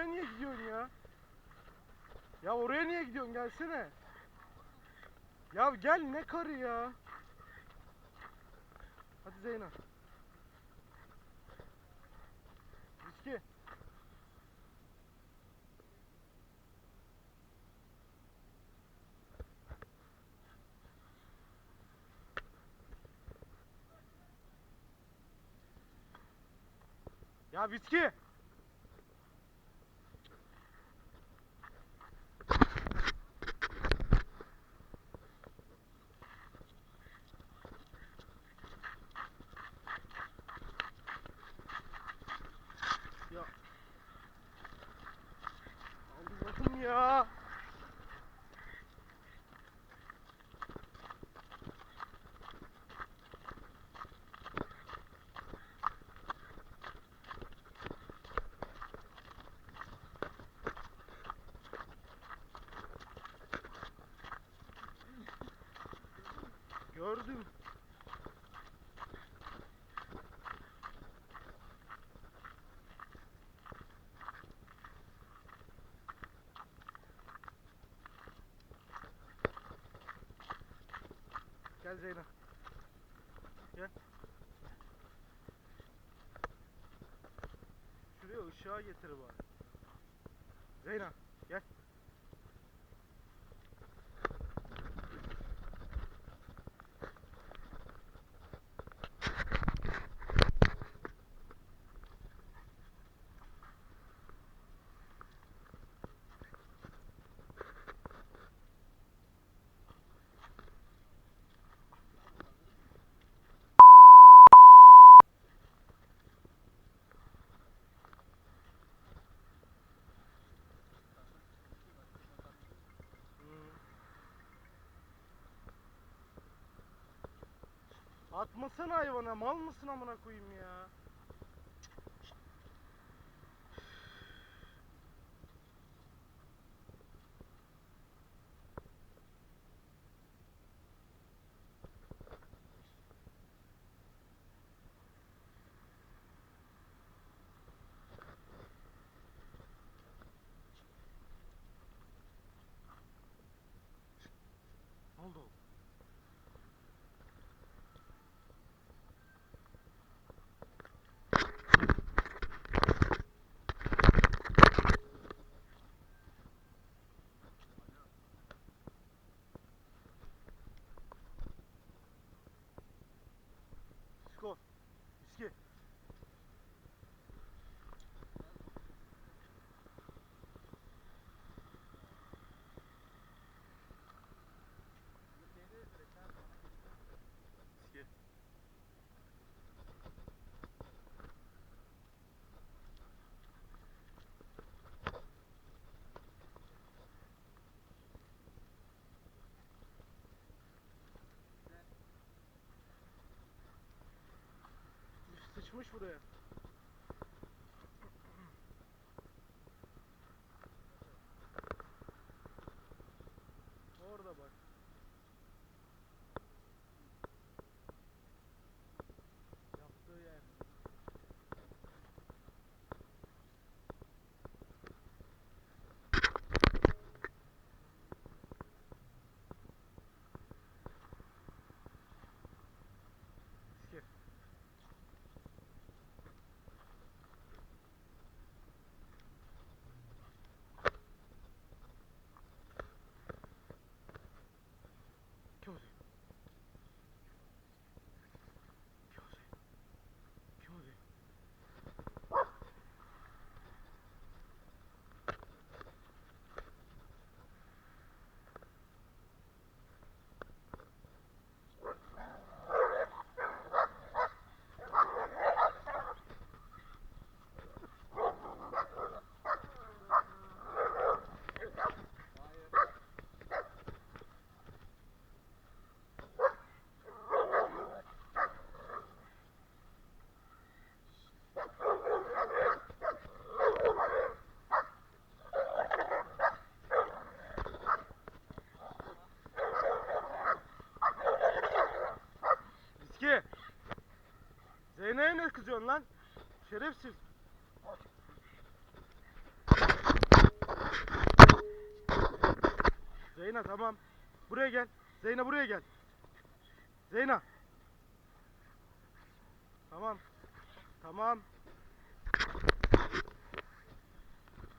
oraya niye gidiyorsun ya? Ya oraya niye gidiyorsun gelsene. Ya gel ne karı ya. Hadi Zeyna. Riski. Ya viski. Ya. Allah'ım ya. Gördüm. Gel Zeyna. Gel. Şuraya ışığa getir bari. Zeyna gel. Atmasana hayvana mal mısın amına koyayım ya. Oldu? Sıçmış buraya. Niye kızıyorsun lan? Şerefsiz. Zeyna tamam. Buraya gel. Zeyna buraya gel. Zeyna. Tamam. Tamam.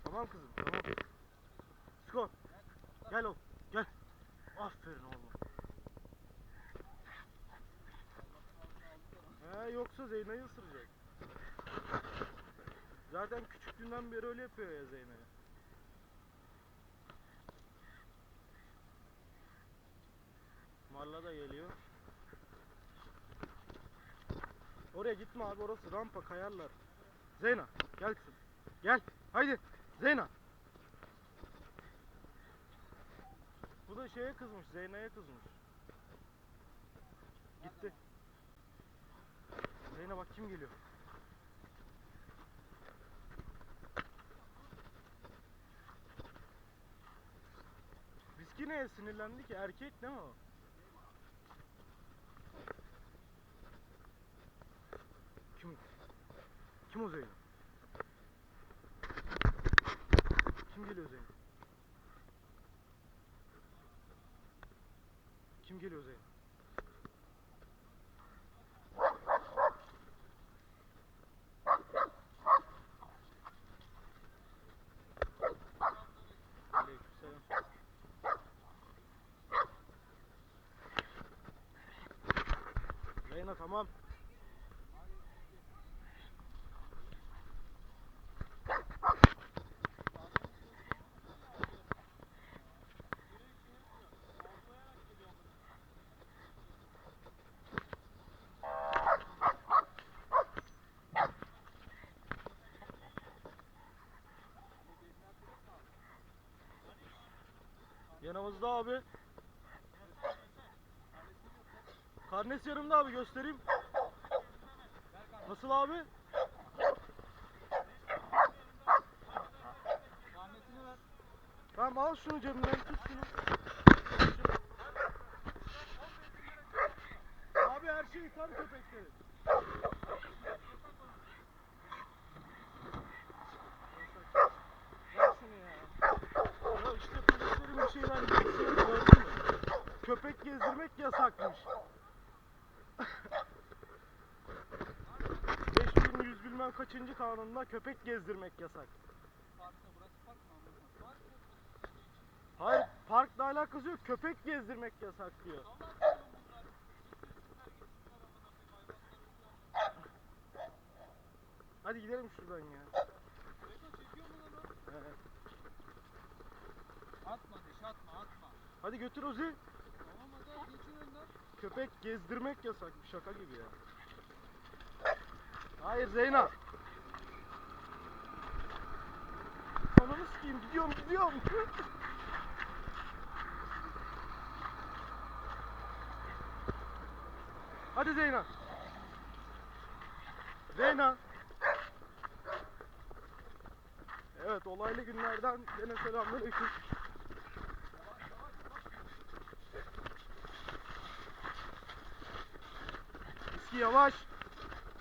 Tamam kızım. Tamam. Scott. Gel oğlum. Gel. Aferin oğlum. He yoksa Zeyna'yı ısıracak. Zaten küçüklüğünden beri öyle yapıyor ya Zeyna'ya. Marla da geliyor. Oraya gitme abi orası rampa kayarlar. Zeyna gel kızım. Gel haydi Zeyna. Bu da şeye kızmış Zeyna'ya kızmış. Gitti. Zeyna bak kim geliyor. Viski neye sinirlendi ki? Erkek değil mi o? Kim? Kim o Zeynep? Kim geliyor Zeynep? Kim geliyor Zeynep? Aleykümselam. Zeyna tamam. Yanımızda abi. Karnesi yanımda abi göstereyim. Nasıl abi? Tamam al şunu cebinden tut şunu. Abi her şeyi tam köpeklerin. Ver şunu ya. Ya işte polislerin bir şeyler yapıyor gördün mü? Köpek gezdirmek yasakmış. 5100 bilmem kaçıncı kanununda köpek gezdirmek yasak. Hayır parkla alakası yok köpek gezdirmek yasak diyor. Hadi gidelim şuradan ya. Evet. Atma deş atma atma. Hadi götür Ozi. Tamam hadi geçin önden. Köpek gezdirmek yasak. Şaka gibi ya. Hayır Zeyna. Ananı sikeyim gidiyorum gidiyorum. Hadi Zeyna. Zeyna. Evet olaylı günlerden gene selamünaleyküm. Eski yavaş.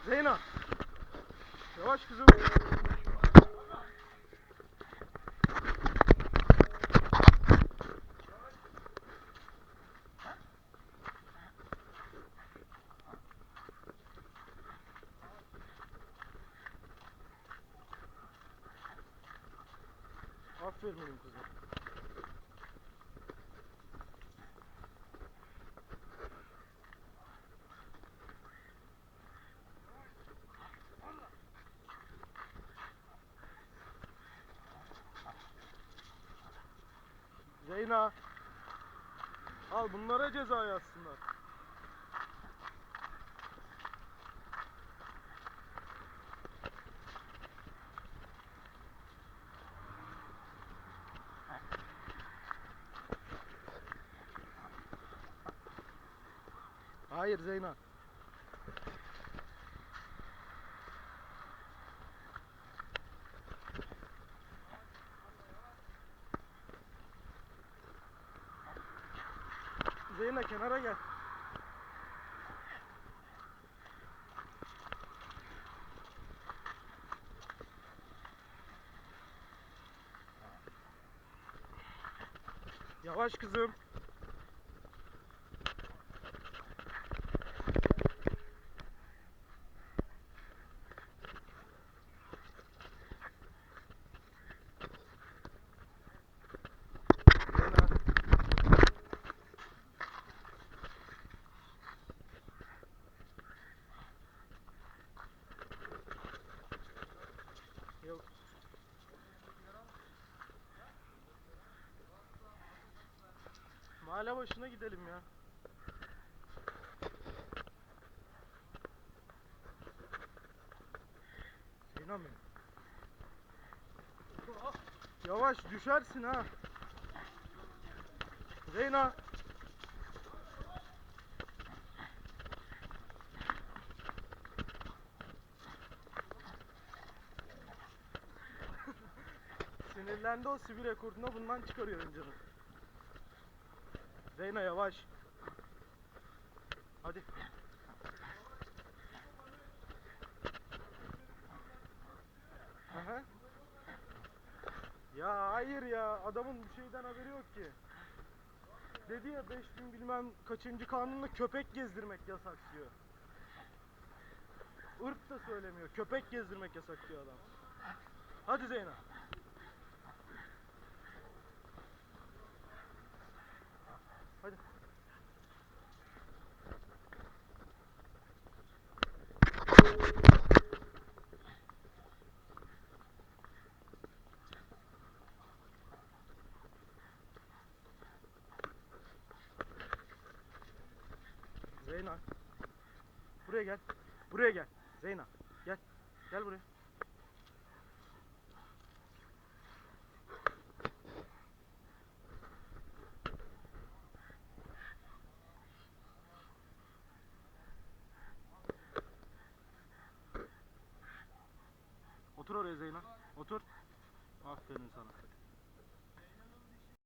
Zeyna. Yavaş kızım. Aferin kızım. Zeyna. Al bunlara ceza yazsınlar. Hayır Zeyna. Zeyna kenara gel. Yavaş kızım. Zeyna. Yok. Mahalle başına gidelim ya. Benim. Yavaş düşersin ha. Zeyna. Sinirlendi o sivil rekorduna bundan çıkarıyor canım. Zeyna yavaş. Hadi. Aha. Ya hayır ya adamın bir şeyden haberi yok ki. Dedi ya 5000 bilmem kaçıncı kanunla köpek gezdirmek yasak diyor. Irk da söylemiyor. Köpek gezdirmek yasak diyor adam. Hadi Zeyna. Hadi. Zeyna. Buraya gel. Buraya gel. Zeyna. Gel. Gel buraya.